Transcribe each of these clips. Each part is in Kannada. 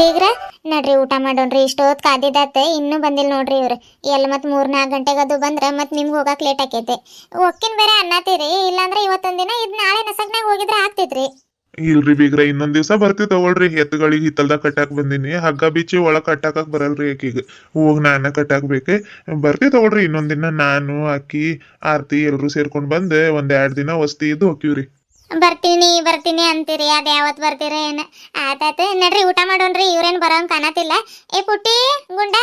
ಬೀಗ್ರ? ನಡ್ರಿ, ಊಟ ಮಾಡೋಣ್ರಿ. ಇಷ್ಟೊತ್ತು ಕಾದಿದ್ದಾತ ಇನ್ನೂ ಬಂದಿಲ್ಲ ನೋಡ್ರಿ ಇವ್ರು. ಎಲ್ಲ ಮತ್ತೆ ಮೂರ್ ನಾಲ್ಕು ಗಂಟೆಗೆ ಅದು ಬಂದ್ರೆ ಮತ್ತೆ ನಿಮ್ಗೆ ಹೋಗಕ್ಕೆ ಲೇಟ್ ಆಕೈತೆ. ಒಕ್ಕಿನ ಬೇರೆ ಅನ್ನತ್ತೀರಿ ಇಲ್ಲಾಂದ್ರೆ ಇವತ್ತೊಂದು ದಿನ ಇದು ನಾಳೆ ನಸಕ್ನಾಗ ಹೋಗಿದ್ರೆ ಆಗ್ತೈತ್ರಿ. ಇಲ್ರಿ ಬೀಗ್ರ, ಇನ್ನೊಂದ್ ದಿವ್ಸ ಬರ್ತೀವಿ ತಗೊಳ್ರಿ. ಎತ್ತುಗಳಿಗೆ ಹಿತ್ತಲ್ದಾಗ ಕಟ್ಟಾಕ್ ಬಂದಿನಿ. ಹಗ್ಗ ಬಿಚ್ಚಿ ಒಳಗ್ ಕಟ್ಟಾಕ ಬರಲ್ರಿ ಅಕ್ಕಿಗ ಹೋಗ್ ನಾನ ಕಟ್ಟಾಕ್ಬೇಕು. ಬರ್ತೀವಿ ತಗೊಳ್ರಿ. ಇನ್ನೊಂದ್ ದಿನ ನಾನು, ಅಕ್ಕಿ, ಆರ್ತಿ ಎಲ್ರು ಸೇರ್ಕೊಂಡ್ ಬಂದ್ ಒಂದ್ ಎರಡ್ ದಿನ ವಸ್ತಿ ಇದ್ದು ಹೋಗ್ತೀವ್ರಿ ಬರ್ತೀನಿ ಬರ್ತೀನಿ ಅಂತೀರಿ ಅದು ಯಾವತ್ ಬರ್ತೀರ ಏನ? ಆತಾತ ನಡ್ರಿ ಊಟ ಮಾಡೋಣ್ರಿ ಇವ್ರೇನ್ ಬರೋಂಗ್ ಕಾಣತಿಲ್ಲ ಏ ಪುಟ್ಟಿ ಗುಂಡ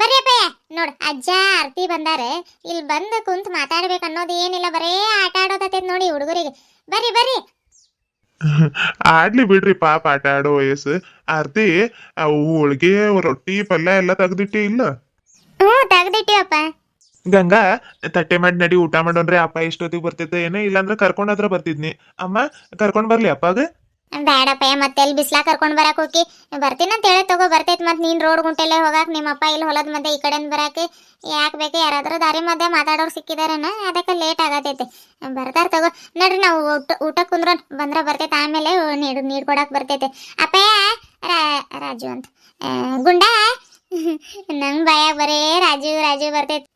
ಬರ್ರಿ ನೋಡು ನೋಡ್ ಅಜ್ಜ ಆರ್ತಿ ಬಂದಾರೆ. ಇಲ್ಲಿ ಬಂದು ಕುಂತ್ ಮಾತಾಡ್ಬೇಕು ಅನ್ನೋದು ಏನಿಲ್ಲ ಬರೇ ಆಟ ಆಡೋದತ್ತೈತೆ ನೋಡಿ ಹುಡುಗರಿಗೆ. ಬರ್ರಿ ಬರ್ರಿ. ಆಡ್ಲಿ ಬಿಡ್ರಿ ಪಾಪ ಆಟ ಆಡೋ ವಯಸ್ಸು. ಆರ್ತಿ ಹೋಳಿಗೆ ಹೋಳ್ಗೆ ರೊಟ್ಟಿ ಪಲ್ಯ ಎಲ್ಲ ತೆಗ್ದಿಟ್ಟಿ ಇಲ್ಲ? ಹ್ಞೂ ತೆಗ್ದಿಟ್ಟಿವಪ್ಪ. ಗಂಗಾ, ತಟ್ಟೆ ಮಾಡಿ ನಡಿ, ಊಟ ಮಾಡೋಣ್ರಿ ಅಪ್ಪ ಎಷ್ಟೊತ್ತಿಗೆ ಬರ್ತಿದ್ದೆ, ಏನೋ ಇಲ್ಲಾಂದ್ರೆ ಕರ್ಕೊಂಡ್ ಹತ್ರ ಬರ್ತಿದ್ನಿ. ಅಮ್ಮ, ಕರ್ಕೊಂಡ್ ಬರ್ಲಿ ಅಪ್ಪಾಗ ಬೇಡಪ್ಪ ಮತ್ತೆ ಎಲ್ಲಿ ಬಿಸ್ಲಾ ಕರ್ಕೊಂಡ್ ಬರಾಕ್ ಹೋಗಿ? ಬರ್ತೀನಿ ಅಂತ ಹೇಳಿ ತಗೋ, ಬರ್ತೈತ್ ಮತ್ತೆ ನೀನ್ ರೋಡ್ ಗುಂಟೆಲೆ ಹೋಗಾಕ್ ನಿಮ್ಮಪ್ಪ ಇಲ್ಲಿ ಹೊಲದ ಮಧ್ಯೆ ಈ ಕಡೆಯಿಂದ ಬರಾಕ ಯಾಕೆ ಬೇಕು? ಯಾರಾದ್ರೂ ದಾರಿ ಮಧ್ಯೆ ಮಾತಾಡೋರು ಸಿಕ್ಕಿದಾರೇನ? ಅದಕ್ಕೆ ಲೇಟ್ ಆಗತೈತಿ. ಬರ್ತಾರ ತಗೋ. ನೋಡ್ರಿ ನಾವು ಊಟ ಊಟ ಕುಂದ್ರೋನ್ ಬಂದ್ರ ಬರ್ತೈತೆ, ಆಮೇಲೆ ನೀಡ್ ನೀಡ್ ಕೊಡಾಕ್ ಬರ್ತೈತೆ. ಅಪ್ಪಯ್ಯ ರಾಜು ಅಂತ. ಗುಂಡ, ನಂಗ್ ಬಾಯಾಗ ಬರೇ ರಾಜು ರಾಜು ಬರ್ತೈತಿ.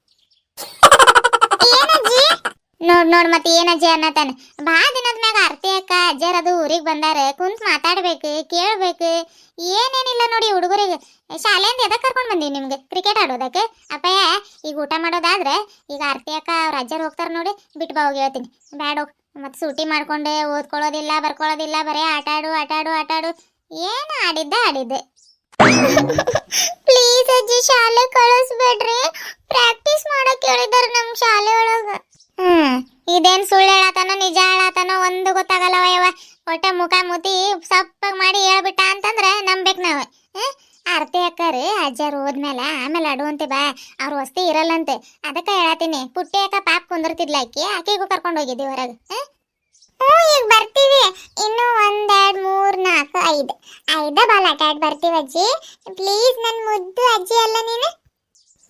ನೋಡ್ ನೋಡ್ ಮತ್ತೆ ಏನಜ್ಜಿ ಅನ್ನತಾನ. ಬಾ ದಿನದ ಮ್ಯಾಗ ಅರ್ತಿ ಅಕ್ಕ ಅಜ್ಜರ್ ಅದು ಊರಿಗೆ ಬಂದಾರ, ಕುಂತ್ ಮಾತಾಡ್ಬೇಕು, ಕೇಳ್ಬೇಕು. ಏನೇನಿಲ್ಲ ನೋಡಿ ಹುಡುಗರಿಗೆ. ಶಾಲೆಯಿಂದ ಎದಕ್ ಕರ್ಕೊಂಡ್ ಬಂದಿ ನಿಮ್ಗೆ? ಕ್ರಿಕೆಟ್ ಆಡೋದಕ್ಕೆ? ಅಪ್ಪಯ್ಯ, ಈಗ ಊಟ ಮಾಡೋದಾದ್ರೆ, ಈಗ ಅರ್ತಿ ಅಕ್ಕ ಅವ್ರ ಅಜ್ಜರ್ ಹೋಗ್ತಾರ ನೋಡಿ ಬಿಟ್ಟು ಬಾ ಹೋಗಿ ಹೇಳ್ತೀನಿ. ಬ್ಯಾಡ ಹೋಗ್. ಮತ್ತೆ ಸೂಟಿ ಮಾಡ್ಕೊಂಡೆ, ಓದ್ಕೊಳ್ಳೋದಿಲ್ಲ, ಬರ್ಕೊಳ್ಳೋದಿಲ್ಲ, ಬರೀ ಆಟ ಆಡು ಆಟ ಆಡು ಆಟ ಆಡು ಏನು ಆಡಿದ್ದೆ ಆಡಿದ್ದೆ. ಪ್ಲೀಸ್ ಅಜ್ಜಿ ಶಾಲೆ ಕಳಿಸ್ಬೇಡ್ರಿ. ಪ್ರಾಕ್ಟೀಸ್ ಮಾಡಕ್ ಹೇಳಿದಾರೆ ನಮ್ ಶಾಲೆ ಒಳಗ. ಹ್ಮ್. ಇದೇನ್ ಸುಳ್ಳು ಹೇಳತಾನೋ ನಿಜ ಹೇಳತಾನೋ ಒಂದು ಗೊತ್ತಾಗಲ್ಲ ವಯವ ಒಟ್ಟ ಮುಖ ಮುತಿ ಸಪ್ಪ ಮಾಡಿ ಹೇಳ್ಬಿಟ್ಟ ಅಂತಂದ್ರೆ ನಂಬೇಕ್ ನಾವ್. ಅರ್ಥ ಅಕ್ಕರಿ ಅಜ್ಜಾರು ಹೋದ್ಮೇಲೆ ಆಮೇಲೆ ಅಡುವಂತೆ ಬಾ. ಅವ್ರ ವಸ್ತಿ ಇರಲ್ಲಂತೆ. ಅದಕ್ಕ ಹೇಳತೀನಿ. ಪುಟ್ಟಿ ಅಕ್ಕ ಪಾಪ ಕುಂದಿರ್ತಿದ್ಲ ಆಕಿ. ಆಕಿಗೂ ಕರ್ಕೊಂಡು ಹೋಗಿದ್ದೆ ಹೊರಗೆ. ಈಗ ಬರ್ತೀವಿ. ಇನ್ನು ಒಂದೆರಡು, ಮೂರ್, ನಾಲ್ಕು, ಐದು. ಐದ ಬಾಲ್ ಆಟ ಆಡ್ ಬರ್ತೀವಿ ಅಜ್ಜಿ. ಪ್ಲೀಸ್ ನನ್ ಮುದ್ದು ಅಜ್ಜಿ ಅಲ್ಲ ನೀನು?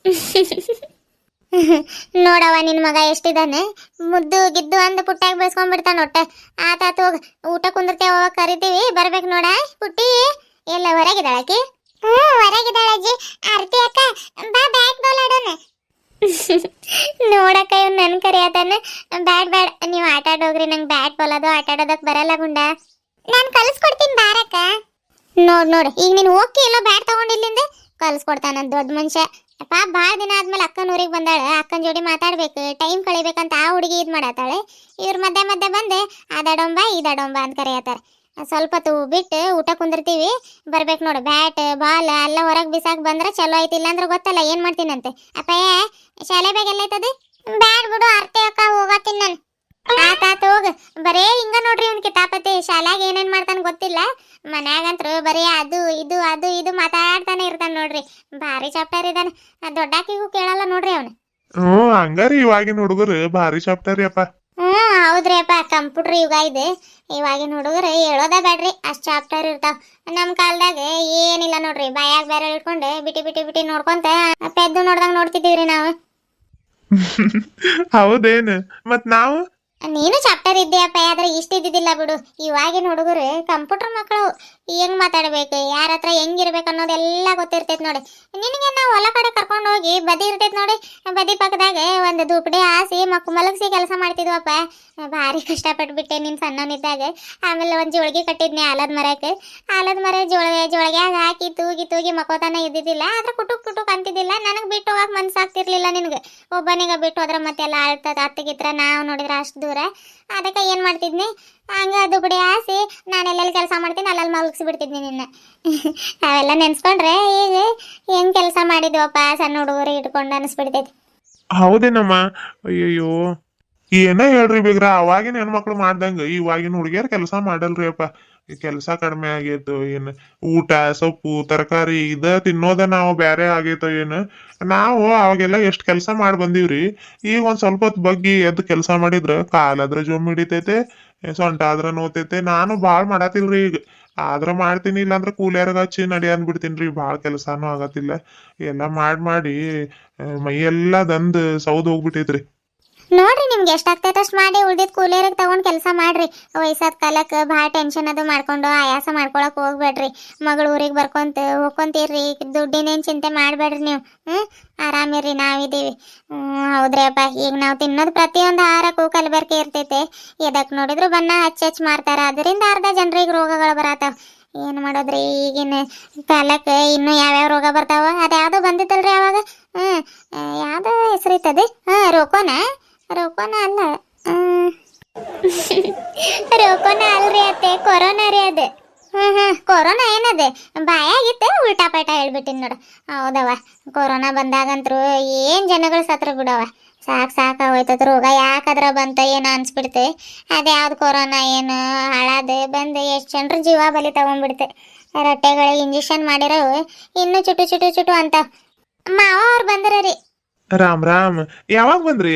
ನೋಡವ ನಿನ್ ಮಗ ಎಷ್ಟಿದಾನೆ? ಮುದ್ದು ಗಿದ್ದು ಅಂದ ಪುಟ್ಟಾಗಿ ಬೆಳೆಸ್ಕೊಂಡ್ಬಿಡ್ತಾನ ಒಟ್ಟ ಆತಾತ ಹೋಗ ಊಟ ಕುಂದಿರ್ತೇವ ಹೋಗ ಕರಿತೀವಿ. ಬರ್ಬೇಕು ನೋಡ, ಪುಟ್ಟಿ. ಎಲ್ಲ ಹೊರಗಿದಾಳಕಿ ಹ್ಞೂ ಹೊರಗಿದಾಳ ಅಜ್ಜಿ. ಆರ್ತಿ ಅಕ್ಕ, ಬಾ ಬ್ಯಾಟ್ ಬಾಲ್ ಆಡೋಣ. ನೋಡಕ್ಕ ಇವ್ ನನ್ ಕರಿಯತಾನ ಬ್ಯಾಟ್ ಬ್ಯಾಡ್ ನೀವು ಆಟ ಆಡೋಗ್ರಿ ನಂಗೆ ಬ್ಯಾಟ್ ಬಾಲ್ ಅದು, ಆಟ ಆಡೋದಕ್ ಬರಲ್ಲ ಗುಂಡ. ನಾನು ಕಲಿಸ್ಕೊಡ್ತೀನಿ ಬಾರಕ್ಕ. ನೋಡ್ ನೋಡ್. ಈಗ ನೀನು ಓಕೆ ಎಲ್ಲೋ ಬ್ಯಾಟ್ ತಗೊಂಡಿಲ್ಲಿಂದ ಕಲಿಸ್ಕೊಡ್ತಾನ ದೊಡ್ಡ ಮನುಷ್ಯ. ಅಪ್ಪ, ಭಾಳ ದಿನ ಆದ್ಮೇಲೆ ಅಕ್ಕನ ಊರಿಗೆ ಬಂದಾಳೆ. ಅಕ್ಕನ ಜೋಡಿ ಮಾತಾಡ್ಬೇಕು, ಟೈಮ್ ಕಳಿಬೇಕಂತ ಆ ಹುಡುಗಿ ಇದು ಮಾಡತ್ತಾಳೆ ಇವ್ರ ಮಧ್ಯೆ ಮಧ್ಯೆ ಬಂದೆ ಅದಾಡೊಂಬ ಇದಾಡೊಂಬ ಅಂತ ಕರೆಯತ್ತಾರೆ ಸ್ವಲ್ಪ ತೂ ಬಿಟ್ಟು ಊಟ ಕುಂದಿರ್ತೀವಿ. ಬರ್ಬೇಕು ನೋಡು, ಬ್ಯಾಟ್, ಬಾಲ್, ಅಲ್ಲ ಹೊರಗೆ ಬಿಸಾಕ್ ಬಂದ್ರೆ ಚಲೋ ಐತಿ ಇಲ್ಲಾಂದ್ರೆ ಗೊತ್ತಲ್ಲ, ಏನು ಮಾಡ್ತೀನಂತೆ. ಅಪ್ಪಯ್ಯ ಶಾಲೆ ಬ್ಯಾಗ್ ಎಲ್ಲ ಬ್ಯಾಡ್ ಬಿಡು, ಅರ್ತೆ ಅಕ್ಕ ಹೋಗತ್ತೀನಿ ನಾನು. ಆತಾತ ಹೋಗ. ಬರೇ ಹಿಂಗ ನೋಡ್ರಿ ಇವ್ನ ಕಿತಾಪತಿ. ಶಾಲ್ಯಾಗ ಏನೇನ್ ಮಾಡ್ತಾನ ಗೊತ್ತಿಲ್ಲ. ಮನ್ಯಾಗಂತ್ರು ಬರೀ ಅದು, ಇದು ಅದು, ಇದು ಮಾತಾಡ್ತಾನೆ ಇರ್ತಾನ ನೋಡ್ರಿ. ಭಾರಿ ಚಾಪ್ಟರ್ ಇದಾನ. ದೊಡ್ಡಾಕಿಗೂ ಕೇಳಲ್ಲ ನೋಡ್ರಿ ಅವನು. ಹ್ಞೂ ಹಂಗಾರಿ ಇವಾಗಿನ ಹುಡುಗರು ಭಾರಿ ಚಾಪ್ಟರಿ ಅಪ್ಪ. ಹ್ಮ್ ಹೌದ್ರಿ ಅಪ್ಪ ಕಂಪ್ಯೂಟರ್ ಯುಗ ಇದೆ. ಇವಾಗಿನ ಹುಡುಗರು ಹೇಳೋದ ಬೇಡ್ರಿ ಅಷ್ಟು ಚಾಪ್ಟರ್ ಇರ್ತಾವ. ನಮ್ಮ ಕಾಲದಾಗ ಏನಿಲ್ಲ ನೋಡ್ರಿ ಬಾಯಾಗ ಬೇರೆ ಇಟ್ಕೊಂಡು ಬಿಟಿ ಬಿಟಿ ಬಿಟಿ ನೋಡ್ಕೊಂತ ಪೆದ್ದು ನೋಡ್ದಂಗ ನೋಡ್ತಿದ್ದೀವ್ರಿ ನಾವು. ಹೌದೇನು? ಮತ್ ನಾವು? ನೀನು ಚಾಪ್ಟರ್ ಇದ್ದೀಯಪ್ಪ ಆದ್ರೆ ಇಷ್ಟ ಇದ್ದಿದ್ದಿಲ್ಲ ಬಿಡು. ಇವಾಗಿನ ಹುಡುಗರು ಕಂಪ್ಯೂಟರ್ ಮಕ್ಕಳು ಹೆಂಗ್ ಮಾತಾಡ್ಬೇಕು? ಯಾರ ಹತ್ರ ಹೆಂಗಿರ್ಬೇಕು ಅನ್ನೋದೆಲ್ಲ ಗೊತ್ತಿರ್ತೈತಿ ನೋಡಿ. ನಿನಗೆ ನಾವು ಹೊಲ ಕಡೆ ಕರ್ಕೊಂಡು ಹೋಗಿ ಬದಿ ಇರ್ತೈತಿ ನೋಡಿ. ಬದಿ ಪಕ್ಕದಾಗ ಒಂದು ಧೂಪಡಿ ಹಾಸಿ ಮಕ್ ಮಲಗಿಸಿ ಕೆಲಸ ಮಾಡ್ತಿದ್ವಪ್ಪ. ಭಾರಿ ಕಷ್ಟಪಟ್ಬಿಟ್ಟೆ ನಿನ್ ಸಣ್ಣವನಿದ್ದಾಗ. ಆಮೇಲೆ ಒಂದು ಜೋಳಿಗೆ ಕಟ್ಟಿದ್ನಿ ಆಲದ ಮರಕ್ಕೆ. ಆಲದ ಮರ ಜೋಳ, ಜೋಳಿಗ್ಯಾಗ ಹಾಕಿ ತೂಗಿ ತೂಗಿ ಮಕ್ಕೋತಾನ ಇದ್ದಿದ್ದಿಲ್ಲ. ಆದ್ರೆ ಕುಟುಕ್ ಕುಟುಕ್ ಅಂತಿದ್ದಿಲ್ಲ. ನನಗೆ ಬಿಟ್ಟು ಹೋಗಕ್ಕೆ ಮನ್ಸಾಗ್ತಿರ್ಲಿಲ್ಲ ನಿನಗೆ. ಒಬ್ಬನಿಗೆ ಬಿಟ್ಟು ಹೋದ್ರೆ ಮತ್ತೆಲ್ಲ ಆಳ್ತದ, ಅತ್ತಗಿತ್ರ ನಾವು ನೋಡಿದ್ರೆ ಅಷ್ಟು ದೂರ. ಅದಕ್ಕೆ ಏನು ಮಾಡ್ತಿದ್ನಿ? ಹಂಗ ದುಬಡಿ ಆಸಿ. ನಾನು ಎಲ್ಲೆಲ್ಲಿ ಕೆಲಸ ಮಾಡ್ತೀನಿ ಅಲ್ಲಲ್ಲಿ ಮಲಗಿಸ್ಬಿಡ್ತಿದ್ದೀನಿ ನಿನ್ನ. ಅವೆಲ್ಲ ನೆನ್ಸ್ಕೊಂಡ್ರೆ ಈಗ ಹೆಂಗ್ ಕೆಲಸ ಮಾಡಿದ್ವಪ್ಪ ಸಣ್ಣ ಹುಡುಗರು ಇಟ್ಕೊಂಡು ಅನಿಸ್ಬಿಡ್ತೈತಿ. ಹೌದೇನಮ್ಮ? ಅಯ್ಯಯ್ಯೋ. ಏನ ಹೇಳ್ರಿ ಬೇಗ್ರ, ಅವಾಗಿನ ಹೆಣ್ಮಕ್ಳು ಮಾಡ್ದಂಗ, ಇವಾಗಿನ ಹುಡುಗಿಯರ್ ಕೆಲಸ ಮಾಡಲ್ರಿ ಅಪ್ಪ. ಕೆಲಸ ಕಡಿಮೆ ಆಗೈತು ಏನ್ ಊಟ, ಸೊಪ್ಪು, ತರಕಾರಿ ಇದ ತಿನ್ನೋದ ನಾವು ಬ್ಯಾರೆ ಆಗೈತೋ ಏನ್. ನಾವು ಅವಾಗೆಲ್ಲ ಎಷ್ಟ್ ಕೆಲಸ ಮಾಡಿ ಬಂದಿವ್ರಿ. ಈಗ ಒಂದ್ ಸ್ವಲ್ಪ ಹೊತ್ತು ಬಗ್ಗಿ ಎದ್ದು ಕೆಲಸ ಮಾಡಿದ್ರ ಕಾಲಾದ್ರ ಜುಮ್ ಹಿಡಿತೈತೆ, ಸೊಂಟ ಆದ್ರ ನೋತೈತೆ. ನಾನು ಬಾಳ್ ಮಾಡತಿಲ್ರಿ ಈಗ. ಆದ್ರ ಮಾಡ್ತೀನಿ, ಇಲ್ಲಾಂದ್ರ ಕೂಲಿಯರ್ಗ ಹಚ್ಚಿ ನಡಿ ಅಂದ್ಬಿಡ್ತೀನ್ರಿ. ಬಾಳ್ ಕೆಲಸಾನು ಆಗತ್ತಿಲ್ಲ. ಎಲ್ಲ ಮಾಡ್, ಮಾಡಿ, ಮೈಯೆಲ್ಲ ದಂದ್ ಸೌದ್ ಹೋಗ್ಬಿಟ್ಟೈತ್ರಿ ನೋಡ್ರಿ ನಿಮ್ಗೆ ಎಷ್ಟಾಗ್ತೈತೆ ಅಷ್ಟು ಮಾಡಿ ಉಳ್ದಿದ್ ಕೂಲಿಯರಿಗೆ ತಗೊಂಡು ಕೆಲಸ ಮಾಡ್ರಿ. ವಯಸ್ಸಾದ ಕಾಲಕ್ಕೆ ಭಾಳ ಟೆನ್ಷನ್ ಅದು ಮಾಡ್ಕೊಂಡು ಆಯಾಸ ಮಾಡ್ಕೊಳಕ್ ಹೋಗ್ಬೇಡ್ರಿ. ಮಗಳು ಊರಿಗೆ ಬರ್ಕೊಂತ ಹೋಗ್ಕೊಂತೀರ್ರಿ. ದುಡ್ಡಿನೇನು ಚಿಂತೆ ಮಾಡಬೇಡ್ರಿ ನೀವು. ಹ್ಮ್? ಆರಾಮಿರ್ರಿ ನಾವಿದೀವಿ ಹ್ಮ್, ಹೌದ್ರಿ ಅಪ್ಪ. ಈಗ ನಾವು ತಿನ್ನೋದು ಪ್ರತಿಯೊಂದು ಆಹಾರಕ್ಕೂ ಕಲಬೆರಕೆ ಇರ್ತೈತೆ. ಎದಕ್ಕೆ ನೋಡಿದ್ರು ಬಣ್ಣ ಹಚ್ಚ ಹಚ್ಚಿ ಮಾಡ್ತಾರ. ಅದರಿಂದ ಅರ್ಧ ಜನರಿಗೆ ರೋಗಗಳು ಬರತ್ತಾವ ಏನು ಮಾಡೋದ್ರಿ ಈಗಿನ ಕಾಲಕ್ಕೆ? ಇನ್ನು ಯಾವ್ಯಾವ ರೋಗ ಬರ್ತಾವ? ಅದ್ಯಾವ್ದೋ ಬಂದಿತ್ತಲ್ರಿ ಅವಾಗ? ಹ್ಞೂ ಯಾವುದೋ ಹೆಸರಿತ್ತದು? ರೋಕೋನಾ ರೋಕೋನ? ರೋಕೋನ ಅಲ್ಲ. ರೋಕೋನ ಅಲ್ರಿ ಅತ್ತೆ, ಕೊರೋನಾ ರೀ ಅದೇ. ಹ್ಮ್ ಕೊರೋನಾ ಏನದೆ? ಬಾಯಾಗಿತ್ತೆ ಉಲ್ಟಾ ಪಲ್ಟಾ ಹೇಳ್ಬಿಟ್ಟಿನಿ ನೋಡು. ಹೌದವ ಕೊರೋನಾ ಬಂದಾಗಂತ್ರು ಏನ್ ಜನಗಳು ಸತ್ರ ಬಿಡವ ಸಾಕು ಸಾಕ ಹೋಯ್ತದ ರೋಗ ಯಾಕದ್ರ ಬಂತ ಏನೋ ಅನ್ಸ್ಬಿಡ್ತೆ. ಅದ್ಯಾವ್ದು ಕೊರೋನಾ ಏನು, ಹಾಳಾದ, ಬಂದು, ಎಷ್ಟು ಜನರು ಜೀವ ಬಲಿ ತಗೊಂಡ್ಬಿಡ್ತೆ ರೊಟ್ಟೆಗಳಿಗೆ ಇಂಜೆಕ್ಷನ್ ಮಾಡಿರೋ ಇನ್ನು ಚುಟು ಚುಟು ಚುಟು ಅಂತ ಮಾವ ಅವ್ರು ಬಂದ್ರ ರೀ. ರಾಮ್ ರಾಮ್, ಯಾವಾಗ ಬಂದ್ರಿ?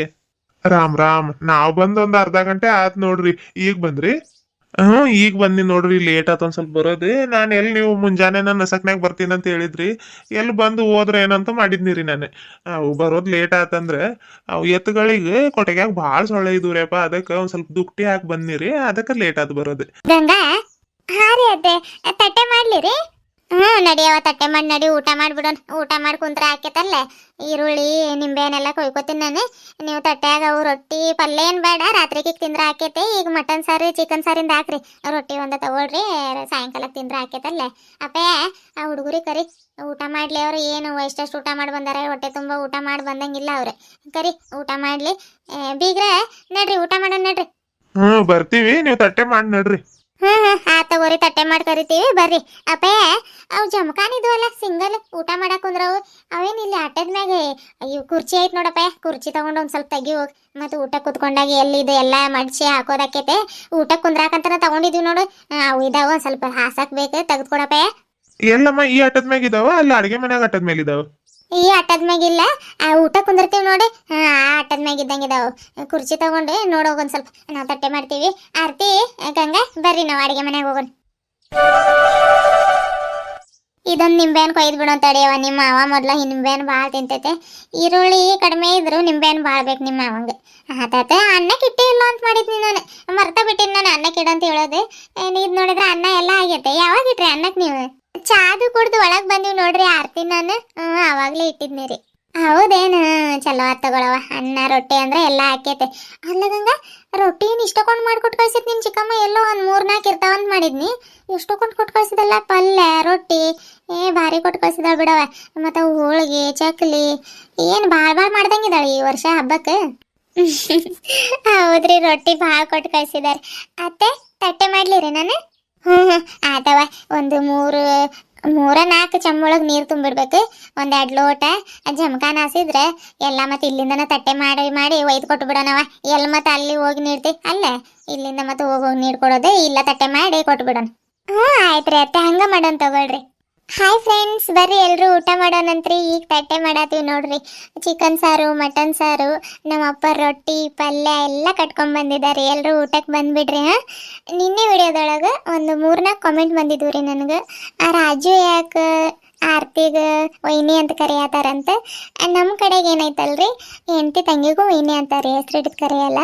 ರಾಮ್ ರಾಮ್, ನಾವ್ ಬಂದ್ ಒಂದ್ ಅರ್ಧ ಗಂಟೆ ಆತ್ ನೋಡ್ರಿ. ಈಗ ಬಂದ್ರಿ? ಹ್ಮ್, ಈಗ ಬಂದಿ ನೋಡ್ರಿ ಲೇಟ್ ಆತ ಒಂದ್ ಸ್ವಲ್ಪ ಬರೋದು. ನಾನ್ ಎಲ್ಲಿ ನೀವು ಮುಂಜಾನೆ ನನ್ನ ನಸಕ್ನಾಗ ಬರ್ತೀನಿ ಅಂತ ಹೇಳಿದ್ರಿ. ಎಲ್ಲಿ ಬಂದು ಹೋದ್ರ ಏನಂತ ಮಾಡಿದ್ನಿರಿ ನಾನು. ಅವು ಬರೋದ್ ಲೇಟ್ ಆತಂದ್ರ ಅವು ಎತ್ತುಗಳಿಗೆ ಕೊಟ್ಟಿಗ್ಯಾಗ ಭಾಳ ಸೊಳ್ಳೆ ಇದ್ವ್ರಿಯಪ್ಪ ಅದಕ್ಕೆ ಒಂದ್ ಸ್ವಲ್ಪ ದುಕ್ಟಿ ಹಾಕಿ ಬಂದಿರಿ ಅದಕ್ಕೆ ಲೇಟ್ ಆತ್ ಬರೋದು. ಹಾ ರೀ ಅತ್ತೆ. ತಟ್ಟೆ ಮಾಡ್ಲಿ ರೀ? ಹ್ಞೂ ನಡಿಯವ ತಟ್ಟೆ ಮಾಡಿ, ನಡಿ ಊಟ ಮಾಡ್ಬಿಡೋಣ. ಊಟ ಮಾಡಿ ಕುಂತ್ರ ಹಾಕೈತಲ್ಲೇ ಈರುಳ್ಳಿ ನಿಂಬೆಹಣ್ಣೆಲ್ಲ ಕೊಯ್ಕೋತೀನಿ ನಾನು. ನೀವು ತಟ್ಟೆಯಾಗ ಅವು ರೊಟ್ಟಿ ಪಲ್ಯ ಏನು ಬೇಡ, ರಾತ್ರಿಗೆ ತಿಂದ್ರೆ ಹಾಕೈತೆ ಈಗ ಮಟನ್ ಸಾರು ಚಿಕನ್ ಸಾರಿಂದ ಹಾಕ್ರಿ. ರೊಟ್ಟಿ ಒಂದು ತಗೊಳ್ರಿ, ಸಾಯಂಕಾಲ ತಿಂದ್ರೆ ಹಾಕೈತಲ್ಲೇ ಅಪ್ಪೇ, ಆ ಹುಡುಗರಿ ಕರಿ, ಊಟ ಮಾಡ್ಲಿ ಅವ್ರು. ಏನು ಎಷ್ಟೆಷ್ಟು ಊಟ ಮಾಡಿ ಬಂದಾರ, ಹೊಟ್ಟೆ ತುಂಬ ಊಟ ಮಾಡಿ ಬಂದಂಗಿಲ್ಲ ಅವ್ರೆ. ಕರಿ, ಊಟ ಮಾಡ್ಲಿ. ಬೀಗ್ರೆ, ನಡ್ರಿ, ಊಟ ಮಾಡೋಣ ನಡ್ರಿ. ಹ್ಮ್, ಬರ್ತೀವಿ. ನೀವು ತಟ್ಟೆ ಮಾಡಿ ನಡ್ರಿ. ಹ್ಮ್ ಹಾ ಆ, ತಗೋರಿ, ತಟ್ಟೆ ಮಾಡಿ ಕರಿತೀವಿ. ಬರ್ರಿ. ಅಪ್ಪೇ, ಅವು ಜಮಖಾನ್ ಇದ್ವಲ್ಲ, ಸಿಂಗಲ್ ಊಟ ಮಾಡಕ್ ಕುಂದ್ರವು. ಅವೇನ್ ಇಲ್ಲಿ ಆಟದ ಮ್ಯಾಗ ಅಯ್ಯೋ, ಕುರ್ಚಿ ಐತ್ ನೋಡಪ್ಪ. ಕುರ್ಚಿ ತಗೊಂಡು ಒಂದ್ ಸ್ವಲ್ಪ ತೆಗಿ ಮತ್ತೆ ಊಟ ಕುತ್ಕೊಂಡಾಗ ಎಲ್ಲಿದೆ ಎಲ್ಲ ಮಡ್ಚಿ ಹಾಕೋದಾಕೈತೆ. ಊಟ ಕುಂದ್ರಾಕಂತ ತಗೊಂಡಿದ್ವಿ ನೋಡು. ಅವು ಇದಾವ. ಒಂದ್ ಸ್ವಲ್ಪ ಹಾಸಕ್ ಬೇಕು. ತೆಗೆದ್ಕೊಡಪ್ಪ. ಎಲ್ಲಮ್ಮ, ಈ ಆಟದ ಮ್ಯಾಗ ಇದಾವ? ಅಲ್ಲಿ, ಅಡಿಗೆ ಮನ್ಯಾಗ ಆಟದ ಮೇಲೆ ಇದಾವ? ಈ ಆಟದ ಮ್ಯಾಗಿಲ್ಲ ಊಟ ಕುಂದಿರ್ತೀವಿ ನೋಡಿ. ಆ ಆಟದ ಮ್ಯಾಗ ಇದ್ದಂಗೆ ಇದಾವು. ಕುರ್ಚಿ ತಗೊಂಡು ನೋಡೋಗ ಒಂದ್ ಸ್ವಲ್ಪ. ನಾವು ತಟ್ಟೆ ಮಾಡ್ತೀವಿ. ಆರ್ತಿ, ಗಂಗಾ, ಬರ್ರಿ ನಾವು ಅಡಿಗೆ ಮನೆಗೆ ಹೋಗೋಣ ಇದೊಂದು ನಿಂಬೆಹಣ್ಣು ಕೊಯ್ದು ಬಿಡೋ ತಡೆಯವ ನಿಮ್ಮ ಮಾವ ಮೊದ್ಲ ನಿಂಬೆಹಣ್ಣು ಭಾಳ ತಿಂತೈತೆ. ಈರುಳ್ಳಿ ಕಡಿಮೆ ಇದ್ರು ನಿಂಬೆಹಣ್ಣು ಭಾಳ ಬೇಕು ನಿಮ್ಮ ಮಾವಂಗೆ. ಆತಾತ ಅನ್ನಕ್ಕೆ ಇಟ್ಟೇ ಇಲ್ಲ ಅಂತ ಮಾಡಿದ್ನಿ ನಾನು ಮರ್ತ ಬಿಟ್ಟಿನಿ ನಾನು. ಅನ್ನಕ್ಕೆ ಇಡು ಅಂತ ಹೇಳೋದು. ಇದು ನೋಡಿದ್ರೆ ಅನ್ನ ಎಲ್ಲ ಆಗೈತೆ. ಯಾವಾಗ ಇಟ್ರಿ ಅನ್ನಕ್ಕೆ ನೀವು? ಚಾದು ಕುಡ್ದು ಒಳಗೆ ಬಂದಿವ್ ನೋಡ್ರಿ ಆರ್ತಿ ನಾನು. ಹ್ಞೂ ಆವಾಗಲೇ ಇಟ್ಟಿದ್ನಿ ರೀ. ಹೌದೇನು? ಚಲೋ ಆತ್ ತಗೊಳವ ಅನ್ನ, ರೊಟ್ಟಿ ಅಂದ್ರೆ ಎಲ್ಲ ಹಾಕೈತೆ ಅಲ್ಲದಂಗ ರೊಟ್ಟಿ ರೊಟ್ಟಿನ ಇಷ್ಟಕೊಂಡ್ ಮಾಡ್ಕೊಟ್ಟು ಕಳ್ಸಿದ್ ನಿನ್ ಚಿಕ್ಕಮ್ಮ ಎಲ್ಲೋ ಒಂದ್ ಮೂರ್ ನಾಲ್ಕು ಇರ್ತಾವಂತ ಮಾಡಿದ್ನಿ. ಇಷ್ಟಕೊಂಡ್ ಕೊಟ್ ಕಳ್ಸಿದಲ್ಲ? ಪಲ್ಯ, ರೊಟ್ಟಿ. ಏ, ಭಾರಿ ಕೊಟ್ ಕಳ್ಸಿದ ಬಿಡವ ಮತ್ತ ಹೋಳಿಗೆ, ಚಕ್ಲಿ. ಏನ್ ಬಾಳ್ ಬಾಳ್ ಮಾಡ್ದಂಗಿದಾಳೆ ಈ ವರ್ಷ ಹಬ್ಬಕ್ಕೆ ಹೌದ್ರಿ, ರೊಟ್ಟಿ ಭಾಳ ಕೊಟ್ ಕಳ್ಸಿದಾರೆ. ಅತ್ತೆ, ತಟ್ಟೆ ಮಾಡ್ಲಿರಿ ನಾನು? ಹ್ಮ್ ಆತವ, ಒಂದು ಮೂರು, ಮೂರ, ನಾಲ್ಕು ಚಮ್ಮೊಳಗೆ ನೀರು ತುಂಬಿಡ್ಬೇಕು. ಒಂದೆರಡು ಲೋಟ ಜಮಖಾನ ಹಾಸಿದ್ರೆ ಎಲ್ಲ ಮತ್ತೆ ಇಲ್ಲಿಂದನ ತಟ್ಟೆ ಮಾಡಿ ಮಾಡಿ ಒಯ್ದು ಕೊಟ್ಟು ಬಿಡೋಣವ ಎಲ್ಲ ಮತ್ತೆ ಅಲ್ಲಿ ಹೋಗಿ ನೀಡ್ತಿ? ಅಲ್ಲ, ಇಲ್ಲಿಂದ ಮತ್ತೆ ಹೋಗಿ ಹೋಗಿ ಕೊಡೋದೇ ಇಲ್ಲ, ತಟ್ಟೆ ಮಾಡಿ ಕೊಟ್ಟು ಬಿಡೋಣ ಹ್ಞೂ ಆಯ್ತು ರೀ ಅತ್ತೆ. ಹಂಗೆ ಮಾಡೋಣ ತಗೊಳ್ರಿ. ಹಾಯ್ ಫ್ರೆಂಡ್ಸ್ ಬರ್ರಿ ಎಲ್ಲರೂ ಊಟ ಮಾಡೋಣಂತ್ರಿ ಈಗ ತಟ್ಟೆ ಮಾಡತ್ತೀವಿ ನೋಡ್ರಿ. ಚಿಕನ್ ಸಾರು ಮಟನ್ ಸಾರು, ನಮ್ಮ ಅಪ್ಪ ರೊಟ್ಟಿ, ಪಲ್ಯ ಎಲ್ಲ ಕಟ್ಕೊಂಡ್ ಬಂದಿದ್ದಾರೆ. ಎಲ್ಲರೂ ಊಟಕ್ಕೆ ಬಂದ್ಬಿಡ್ರಿ, ಹಾಂ? ನಿನ್ನೆ ವಿಡಿಯೋದೊಳಗೆ ಒಂದು ಮೂರ್ನಾಲ್ಕು ಕಾಮೆಂಟ್ ಬಂದಿದ್ವು ರೀ ನನಗೆ. ಆ ರಾಜು ಯಾಕೆ ಆರ್ತಿಗ ವೈನಿ ಅಂತ ಕರೆಯತಾರಂತೆ. ನಮ್ಮ ಕಡೆಗೆ ಏನೈತಲ್ರಿ? ಹೆಂಡತಿ ತಂಗಿಗೂ ವೈನಿ ಅಂತಾರೆ, ಹೆಸ್ರು ಹಿಡಿದು ಕರೆಯಲ್ಲ.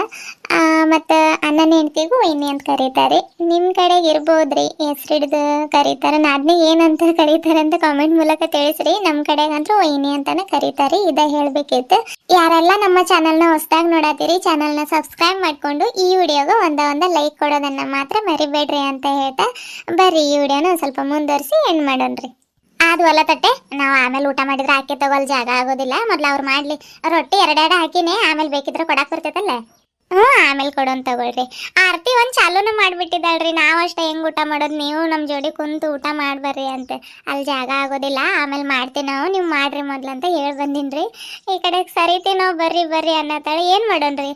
ಮತ್ತು ಅಣ್ಣನ ಹೆಂಡತಿಗೂ ವೈನಿ ಅಂತ ಕರೀತಾರೆ. ನಿಮ್ಮ ಕಡೆಗೆ ಇರ್ಬೋದ್ರಿ, ಹೆಸ್ರು ಹಿಡಿದು ಕರೀತಾರೆ. ನಾದ್ನೇ ಏನಂತ ಕರೀತಾರೆ ಅಂತ ಕಾಮೆಂಟ್ ಮೂಲಕ ತಿಳಿಸ್ರಿ. ನಮ್ಮ ಕಡೆಗಂತೂ ವೈನಿ ಅಂತಾನೆ ಕರೀತಾರೆ. ಇದ ಹೇಳ್ಬೇಕಿತ್ತು. ಯಾರೆಲ್ಲ ನಮ್ಮ ಚಾನಲ್ನ ಹೊಸದಾಗಿ ನೋಡತ್ತೀರಿ ಚಾನಲ್ನ ಸಬ್ಸ್ಕ್ರೈಬ್ ಮಾಡ್ಕೊಂಡು ಈ ವಿಡಿಯೋಗೆ ಒಂದ ಒಂದ ಲೈಕ್ ಕೊಡೋದನ್ನ ಮಾತ್ರ ಮರಿಬೇಡ್ರಿ ಅಂತ ಹೇಳ್ತಾ ಬರ್ರಿ ಈ ವಿಡಿಯೋನ ಸ್ವಲ್ಪ ಮುಂದುವರಿಸಿ ಎಂಡ್ ಮಾಡೋಣ್ರಿ. ಅದು ಅಲ್ಲ ತಟ್ಟೆ. ನಾವು ಆಮೇಲೆ ಊಟ ಮಾಡಿದ್ರೆ ಹಾಕಿ ತಗೊಳ್ ಜಾಗ ಆಗೋದಿಲ್ಲ. ಮೊದ್ಲು ಅವ್ರು ಮಾಡ್ಲಿ. ರೊಟ್ಟಿ ಎರಡೆರಡು ಹಾಕಿನಿ, ಆಮೇಲೆ ಬೇಕಿದ್ರೆ ಕೊಡಕ್ ಬರ್ತೈತಲ್ಲ? ಹ್ಞೂ, ಆಮೇಲೆ ಕೊಡೋನ್ ತಗೊಳ್ರಿ. ಆರತಿ ಒಂದು ಚಾಲೂನು ಮಾಡಿಬಿಟ್ಟಿದ್ದಾಳ್ರಿ. ನಾವು ಅಷ್ಟೇ ಹೆಂಗ್ ಊಟ ಮಾಡೋದು? ನೀವು ನಮ್ಮ ಜೋಡಿ ಕುಂತು ಊಟ ಮಾಡ್ಬರ್ರಿ ಅಂತ. ಅಲ್ಲಿ ಜಾಗ ಆಗೋದಿಲ್ಲ. ಆಮೇಲೆ ಮಾಡ್ತೀವಿ ನಾವು. ನೀವು ಮಾಡ್ರಿ ಮೊದ್ಲು ಅಂತ ಹೇಳಿ ರೀ ಈ ಕಡೆ ಸರಿತಿ ನಾವು ಬರ್ರಿ ಬರ್ರಿ ಅನ್ನತ್ತಾಳೆ ಏನು ಮಾಡೋಣ್ರಿ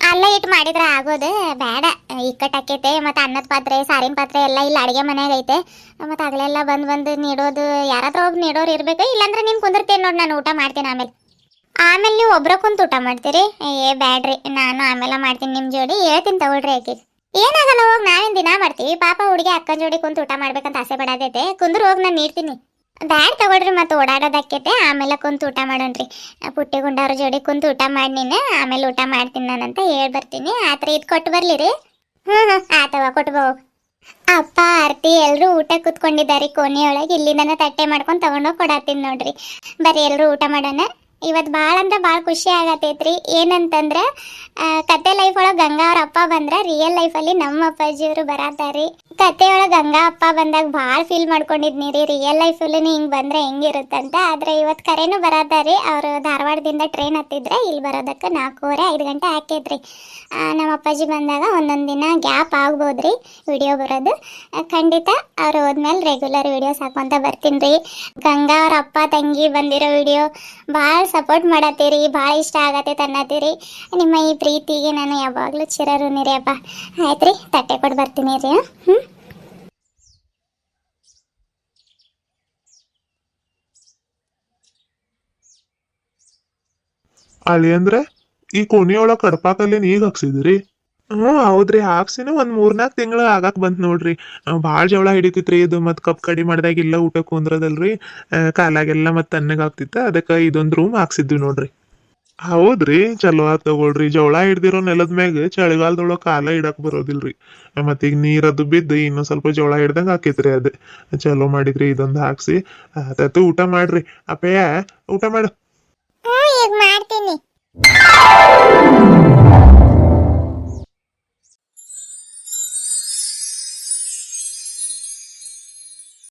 ಅಲ್ಲ ಇಟ್ಟು ಮಾಡಿದ್ರೆ ಆಗೋದು. ಬೇಡ. ಇಕ್ಕಟ್ಟಾಕೈತೆ ಮತ್ತು ಅನ್ನದ ಪಾತ್ರೆ, ಸಾರಿನ ಪಾತ್ರೆ ಎಲ್ಲ ಇಲ್ಲಿ ಅಡುಗೆ ಮನೆಯಾಗ ಐತೆ. ಮತ್ತು ಅಗಲೆಲ್ಲ ಬಂದು ಬಂದು ನೀಡೋದು. ಯಾರಾದರೂ ಒಬ್ಬ ನೀಡೋರು ಇರಬೇಕು. ಇಲ್ಲಾಂದ್ರೆ ನೀನು ಕುಂದಿರ್ತೀನಿ ನೋಡಿ, ನಾನು ಊಟ ಮಾಡ್ತೀನಿ ಆಮೇಲೆ. ಆಮೇಲೆ ನೀವು ಒಬ್ಬರ ಕುಂತು ಊಟ ಮಾಡ್ತೀರಿ? ಏ, ಬ್ಯಾಡ್ರಿ. ನಾನು ಆಮೇಲೆ ಮಾಡ್ತೀನಿ ನಿಮ್ಮ ಜೋಡಿ. ಹೇಳ್ತೀನಿ ತಗೊಳ್ರಿ ಆಕೆ. ಏನಾಗಲ್ಲ, ಹೋಗಿ ನಾವೇನು ದಿನ ಮಾಡ್ತೀವಿ. ಪಾಪ ಹುಡುಗಿ ಅಕ್ಕನ ಜೋಡಿ ಕುಂತು ಊಟ ಮಾಡ್ಬೇಕಂತ ಆಸೆ ಪಡೋದೈತೆ ಕುಂದ್ರು ಹೋಗಿ ನಾನು ನೀಡ್ತೀನಿ. ಬ್ಯಾಡ್ ತಗೊಳ್ರಿ ಮತ್ತೆ ಓಡಾಡೋದಕ್ಕೈತೆ, ಆಮೇಲೆ ಕುಂತು ಊಟ ಮಾಡೋಣ್ರಿ. ಆ ಪುಟ್ಟಿ ಗುಂಡಾರ ಜೋಡಿ ಕುಂತು ಊಟ ಮಾಡಿ ನೀನು, ಆಮೇಲೆ ಊಟ ಮಾಡ್ತೀನಿ ನಾನಂತ ಹೇಳಿ ಬರ್ತೀನಿ. ಆತರ ಇದು ಕೊಟ್ಟು ಬರ್ಲಿ ರೀ ಹ್ಞೂ ಹ್ಞೂ ಆತವ ಕೊಟ್ಬೋ ಅಪ್ಪ, ಆರ್ತಿ ಎಲ್ಲರೂ ಊಟ ಕೂತ್ಕೊಂಡಿದ್ದಾರೆ ಕೋಣೆಯೊಳಗೆ. ನನ್ನ ತಟ್ಟೆ ಮಾಡ್ಕೊಂಡು ತಗೊಂಡೋಗಿ ಕೊಡತ್ತೀನಿ ನೋಡ್ರಿ. ಬರ್ರಿ ಎಲ್ಲರೂ ಊಟ ಮಾಡೋಣ. ಇವತ್ತು ಭಾಳ ಅಂದ್ರೆ ಭಾಳ ಖುಷಿ ಆಗತ್ತೈತ್ರಿ ಏನಂತಂದ್ರೆ ಕತೆ ಲೈಫ್ ಒಳಗೆ ಗಂಗಾ ಅವ್ರ ಅಪ್ಪ ಬಂದ್ರೆ ರಿಯಲ್ ಲೈಫಲ್ಲಿ ನಮ್ಮ ಅಪ್ಪಾಜಿಯವರು ಬರತಾರಿ. ಕತೆ ಒಳಗೆ ಗಂಗಾ ಅಪ್ಪ ಬಂದಾಗ ಭಾಳ ಫೀಲ್ ಮಾಡ್ಕೊಂಡಿದ್ನಿ ರೀ. ರಿಯಲ್ ಲೈಫಲ್ಲೂ ಹಿಂಗೆ ಬಂದ್ರೆ ಹೆಂಗಿರುತ್ತಂತ. ಆದ್ರೆ ಇವತ್ತು ಕರೆನೂ ಬರೋದಾರಿ ಅವರು ಧಾರವಾಡದಿಂದ ಟ್ರೈನ್ ಹತ್ತಿದ್ರೆ ಇಲ್ಲಿ ಬರೋದಕ್ಕೆ ನಾಲ್ಕೂವರೆ, ಐದು ಗಂಟೆ ಹಾಕಿದ್ರಿ ನಮ್ಮ ಅಪ್ಪಾಜಿ ಬಂದಾಗ ಒಂದೊಂದು ದಿನ ಗ್ಯಾಪ್ ಆಗ್ಬೋದ್ರಿ ವಿಡಿಯೋ ಬರೋದು. ಖಂಡಿತ ಅವ್ರು ಹೋದ್ಮೇಲೆ ರೆಗ್ಯುಲರ್ ವಿಡಿಯೋಸ್ ಹಾಕೊಂತ ಬರ್ತೀನಿ ರೀ. ಗಂಗಾ ಅವ್ರ ಅಪ್ಪ, ತಂಗಿ ಬಂದಿರೋ ವಿಡಿಯೋ ಭಾಳ ಸಪೋರ್ಟ್ ಮಾಡತ್ತೀರಿ, ಭಾಳ ಇಷ್ಟ ಆಗತ್ತೆ ತನ್ನತ್ತೀರಿ ನಿಮ್ಮ ಈ ಪ್ರೀತಿಗೆ ನಾನು ಯಾವಾಗಲೂ ನೀರಿ ಅಪ್ಪ. ಆಯ್ತು ರೀ ತಟ್ಟೆ ಕೊಟ್ಟು ಬರ್ತೀನಿ ರೀ ಅಲ್ಲಿ ಅಂದ್ರೆ ಈ ಕೋಣಿಯೊಳಗ ಕಡ್ಪಾಕಲ್ಲೇನ್ ಈಗ ಹಾಕ್ಸಿದ್ರಿ? ಹ್ಞೂ ಹೌದ್ರಿ. ಹಾಕ್ಸಿನ ಒಂದ್ ಮೂರ್ನಾಲ್ಕು ತಿಂಗಳ ಆಗಾಕ್ ಬಂತ್ ನೋಡ್ರಿ. ಭಾಳ ಜವಳ ಹಿಡಿತಿತ್ರಿ ಇದು. ಮತ್ ಕಪ್ ಕಡಿ ಮಾಡ್ದಾಗ ಇಲ್ಲ ಊಟ ಕುಂದ್ರದಲ್ರಿ. ಕಾಲಾಗೆಲ್ಲ ಮತ್ ತಣ್ಣಗಾಗ್ತಿತ್ತು ಅದಕ್ಕ ಇದೊಂದ್ ರೂಮ್ ಹಾಕ್ಸಿದ್ವಿ ನೋಡ್ರಿ. ಹೌದ್ರಿ, ಚಲೋ ಆತ್ ತಗೊಳ್ರಿ. ಜೋಳ ಹಿಡ್ದಿರೋ ನೆಲದ ಮ್ಯಾಗ ಚಳಿಗಾಲದೊಳಗ ಕಾಲ ಇಡಾಕ್ ಬರೋದಿಲ್ರಿ. ಮತ್ತೀಗ ನೀರದು ಬಿದ್ದು ಇನ್ನೂ ಸ್ವಲ್ಪ ಜೋಳಾ ಹಿಡ್ದಂಗ ಹಾಕೈತ್ರಿ ಅದ್. ಚಲೋ ಮಾಡಿದ್ರಿ, ಇದೊಂದ್ ಹಾಕ್ಸಿ. ಆತಾತು ಊಟ ಮಾಡ್ರಿ. ಅಪ್ಪಯ್ಯ, ಊಟ ಮಾಡು. ಮಾಡ್ತೀನಿ.